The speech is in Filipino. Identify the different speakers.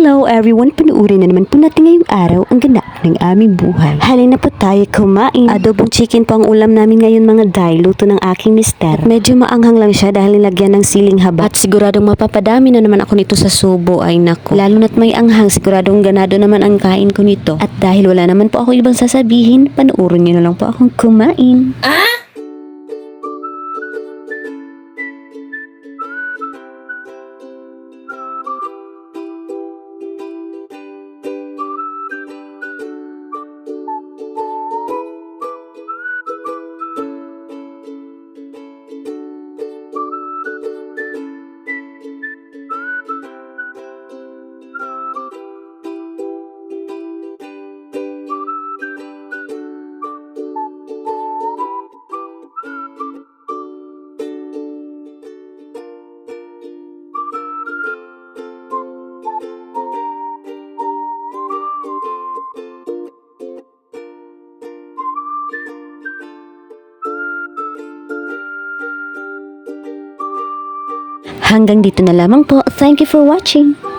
Speaker 1: Hello everyone, panuorin na naman po natin ngayong araw ang ganap ng aming buhay. Halina po tayo kumain. Adobong chicken po ang ulam namin ngayon mga day, luto ng aking mister. At medyo maanghang lang siya dahil nilagyan ng siling haba. At siguradong mapapadami na naman ako nito sa subo ay nako. Lalo na't may anghang, siguradong ganado naman ang kain ko nito. At dahil wala naman po ako ibang sasabihin, panuorin niyo na lang po akong kumain. Hanggang dito na lamang po. Thank you for watching.